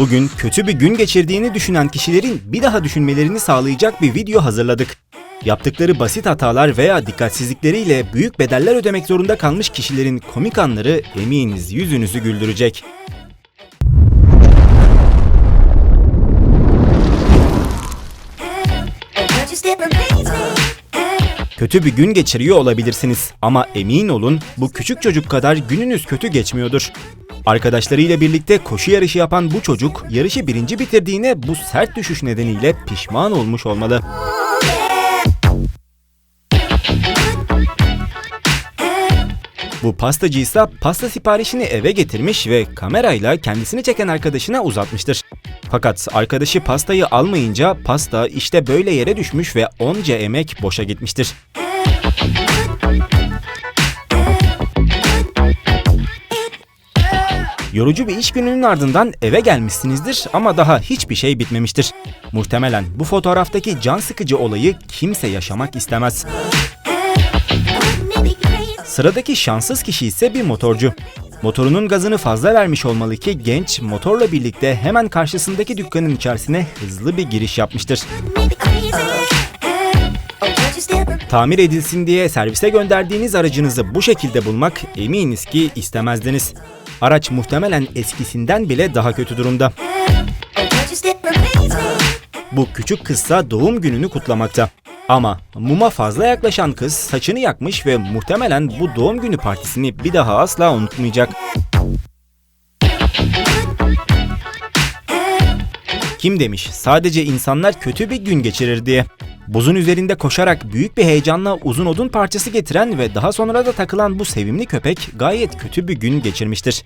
Bugün kötü bir gün geçirdiğini düşünen kişilerin bir daha düşünmelerini sağlayacak bir video hazırladık. Yaptıkları basit hatalar veya dikkatsizlikleriyle büyük bedeller ödemek zorunda kalmış kişilerin komik anları eminiz yüzünüzü güldürecek. Kötü bir gün geçiriyor olabilirsiniz ama emin olun bu küçük çocuk kadar gününüz kötü geçmiyordur. Arkadaşlarıyla birlikte koşu yarışı yapan bu çocuk yarışı birinci bitirdiğine bu sert düşüş nedeniyle pişman olmuş olmalı. Bu pastacı ise pasta siparişini eve getirmiş ve kamerayla kendisini çeken arkadaşına uzatmıştır. Fakat arkadaşı pastayı almayınca pasta işte böyle yere düşmüş ve onca emek boşa gitmiştir. Yorucu bir iş gününün ardından eve gelmişsinizdir ama daha hiçbir şey bitmemiştir. Muhtemelen bu fotoğraftaki can sıkıcı olayı kimse yaşamak istemez. Sıradaki şanssız kişi ise bir motorcu. Motorunun gazını fazla vermiş olmalı ki genç motorla birlikte hemen karşısındaki dükkanın içerisine hızlı bir giriş yapmıştır. Tamir edilsin diye servise gönderdiğiniz aracınızı bu şekilde bulmak eminiz ki istemezdiniz. Araç muhtemelen eskisinden bile daha kötü durumda. Bu küçük kızsa doğum gününü kutlamakta. Ama muma fazla yaklaşan kız saçını yakmış ve muhtemelen bu doğum günü partisini bir daha asla unutmayacak. Kim demiş sadece insanlar kötü bir gün geçirir diye. Buzun üzerinde koşarak büyük bir heyecanla uzun odun parçası getiren ve daha sonra da takılan bu sevimli köpek gayet kötü bir gün geçirmiştir.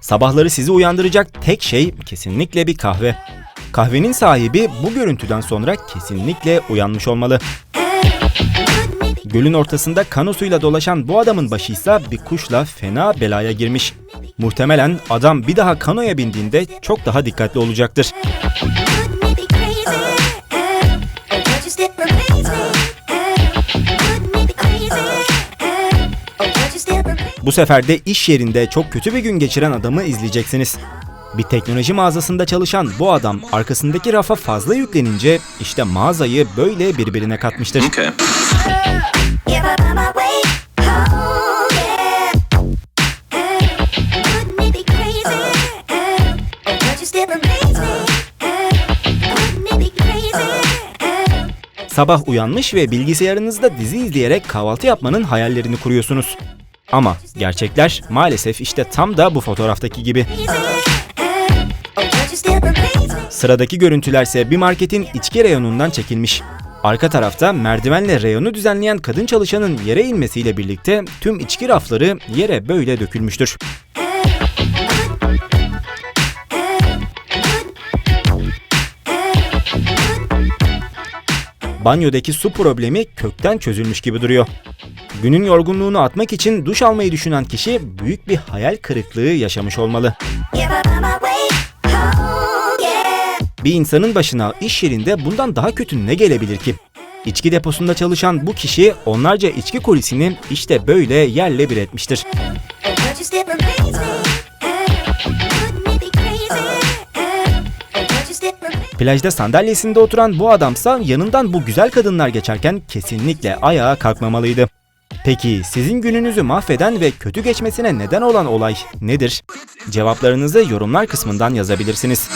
Sabahları sizi uyandıracak tek şey kesinlikle bir kahve. Kahvenin sahibi bu görüntüden sonra kesinlikle uyanmış olmalı. Gölün ortasında kanosuyla dolaşan bu adamın başı ise bir kuşla fena belaya girmiş. Muhtemelen adam bir daha kanoya bindiğinde çok daha dikkatli olacaktır. Bu sefer de iş yerinde çok kötü bir gün geçiren adamı izleyeceksiniz. Bir teknoloji mağazasında çalışan bu adam arkasındaki rafa fazla yüklenince işte mağazayı böyle birbirine katmıştır. Okay. Sabah uyanmış ve bilgisayarınızda dizi izleyerek kahvaltü yapmanın hayallerini kuruyorsunuz. Ama gerçekler maalesef işte tam da bu fotoğraftaki gibi. Sıradaki görüntülerse bir marketin içki reyonundan çekilmiş. Arka tarafta merdivenle reyonu düzenleyen kadın çalışanın yere inmesiyle birlikte tüm içki rafları yere böyle dökülmüştür. Banyodaki su problemi kökten çözülmüş gibi duruyor. Günün yorgunluğunu atmak için duş almayı düşünen kişi büyük bir hayal kırıklığı yaşamış olmalı. Give Bir insanın başına iş yerinde bundan daha kötü ne gelebilir ki? İçki deposunda çalışan bu kişi onlarca içki kolisini işte böyle yerle bir etmiştir. Plajda sandalyesinde oturan bu adamsa yanından bu güzel kadınlar geçerken kesinlikle ayağa kalkmamalıydı. Peki sizin gününüzü mahveden ve kötü geçmesine neden olan olay nedir? Cevaplarınızı yorumlar kısmından yazabilirsiniz.